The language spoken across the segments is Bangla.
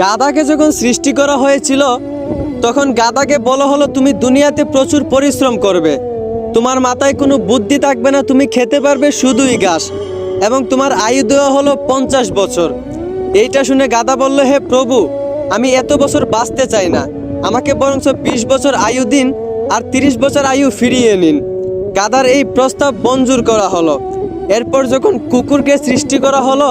গাধাকে যখন সৃষ্টি করা হয়েছিল, তখন গাদাকে বলা হলো, তুমি দুনিয়াতে প্রচুর পরিশ্রম করবে। তোমার মাথায় কোনো বুদ্ধি থাকবে না, তুমি খেতে পারবে শুধুই ঘাস এবং তোমার আয়ু দেওয়া হলো পঞ্চাশ বছর। এইটা শুনে গাদা বলল, হে প্রভু, আমি এত বছর বাঁচতে চাই না। আমাকে বরঞ্চ বিশ বছর আয়ু দিন আর তিরিশ বছর আয়ু ফিরিয়ে নিন। গাদার এই প্রস্তাব মঞ্জুর করা হলো। এরপর যখন কুকুরকে সৃষ্টি করা হলো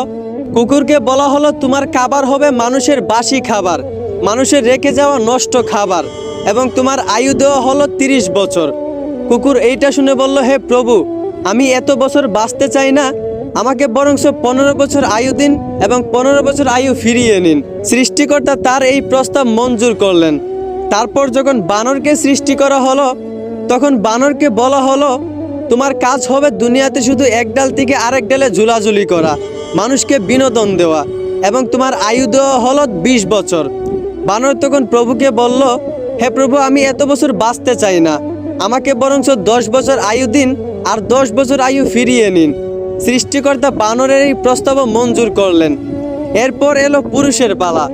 কুকুরকে বলা হলো, তোমার খাবার হবে মানুষের বাসি খাবার। মানুষের রেখে যাওয়া নষ্ট খাবার এবং তোমার আয়ু দেওয়া হলো তিরিশ বছর। কুকুর এইটা শুনে বলল, হে প্রভু, আমি এত বছর বাঁচতে চাই না। আমাকে বরংস পনেরো বছর আয়ু দিন এবং পনেরো বছর আয়ু ফিরিয়ে নিন। সৃষ্টিকর্তা তার এই প্রস্তাব মঞ্জুর করলেন। তারপর যখন বানরকে সৃষ্টি করা হলো, তখন বানরকে বলা হলো, তোমার কাজ হবে দুনিয়াতে শুধু এক ডাল থেকে আরেক ডালে ঝুলাঝুলি করা। মানুষকে বিনোদন দেওয়া এবং তোমার আয়ু দেওয়া হলো বিশ বছর। বানর তখন প্রভুকে বলল, হে প্রভু, আমি এত বছর বাঁচতে চাই না। আমাকে বরঞ্চ দশ বছর আয়ু দিন আর দশ বছর আয়ু ফিরিয়ে নিন। সৃষ্টিকর্তা বানরের এই প্রস্তাব মঞ্জুর করলেন। এরপর এলো পুরুষের পালা।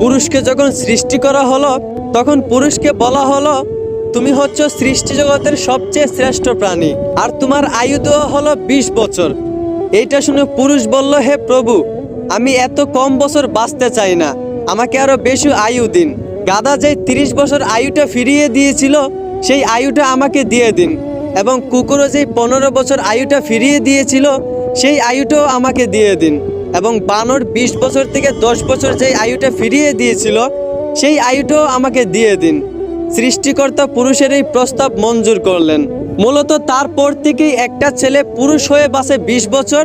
পুরুষকে যখন সৃষ্টি করা হলো, তখন পুরুষকে বলা হলো, তুমি হচ্ছ সৃষ্টি জগতের সবচেয়ে শ্রেষ্ঠ প্রাণী, আর তোমার আয়ু দেওয়া হলো বিশ বছর। এইটা শুনে পুরুষ বলল, হে প্রভু, আমি এত কম বছর বাঁচতে চাই না। আমাকে আরও বেশি আয়ু দিন। গাদা যে তিরিশ বছর আয়ুটা ফিরিয়ে দিয়েছিল, সেই আয়ুটা আমাকে দিয়ে দিন। এবং কুকুরও যে পনেরো বছর আয়ুটা ফিরিয়ে দিয়েছিল, সেই আয়ুটাও আমাকে দিয়ে দিন। এবং বানর বিশ বছর থেকে দশ বছর যে আয়ুটা ফিরিয়ে দিয়েছিল, সেই আয়ুটাও আমাকে দিয়ে দিন। সৃষ্টিকর্তা পুরুষের এই প্রস্তাব মঞ্জুর করলেন। মূলত তারপর থেকেই একটা ছেলে পুরুষ হয়ে বাঁচে বিশ বছর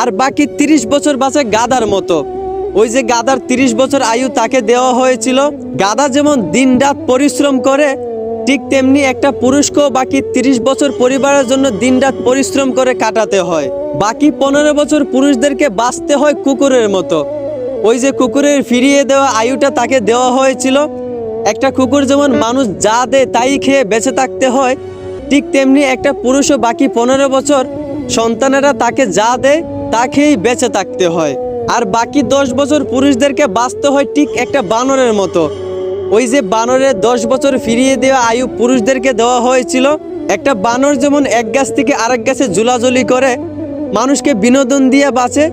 আর বাকি তিরিশ বছর বাঁচে গাদার মতো। ওই যে গাদার তিরিশ বছর আয়ু তাকে দেওয়া হয়েছিল। গাদা যেমন দিন রাত পরিশ্রম করে, ঠিক তেমনি একটা পুরুষকেও বাকি তিরিশ বছর পরিবারের জন্য দিন রাত পরিশ্রম করে কাটাতে হয়। বাকি পনেরো বছর পুরুষদেরকে বাঁচতে হয় কুকুরের মতো। ওই যে কুকুরের ফিরিয়ে দেওয়া আয়ুটা তাকে দেওয়া হয়েছিল। একটা কুকুর যেমন মানুষ যা দেয় তাই খেয়ে বেঁচে থাকতে হয় ঠিক তেমনি একটা পুরুষও বাকি পনেরো বছর সন্তানেরা তাকে যা দেয়, তা খেয়েই বেঁচে থাকতে হয়। আর বাকি দশ বছর পুরুষদেরকে বাঁচতে হয় ঠিক একটা বানরের মতো। ওই যে বানরের দশ বছর ফিরিয়ে দেওয়া আয়ু পুরুষদেরকে দেওয়া হয়েছিল, একটা বানর যেমন এক গাছ থেকে আরেক গাছে ঝুলাঝুলি করে, মানুষকে বিনোদন দিয়ে বাঁচে,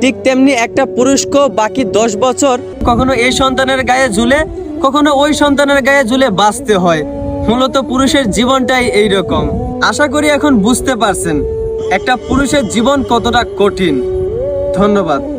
ঠিক তেমনি একটা পুরুষকেও বাকি দশ বছর কখনো এই সন্তানের গায়ে ঝুলে, কখনো ওই সন্তানের গায়ে ঝুলে বাঁচতে হয়। মূলত পুরুষের জীবনটাই এই রকম আশা করি এখন বুঝতে পারছেন একটা পুরুষের জীবন কতটা কঠিন। ধন্যবাদ।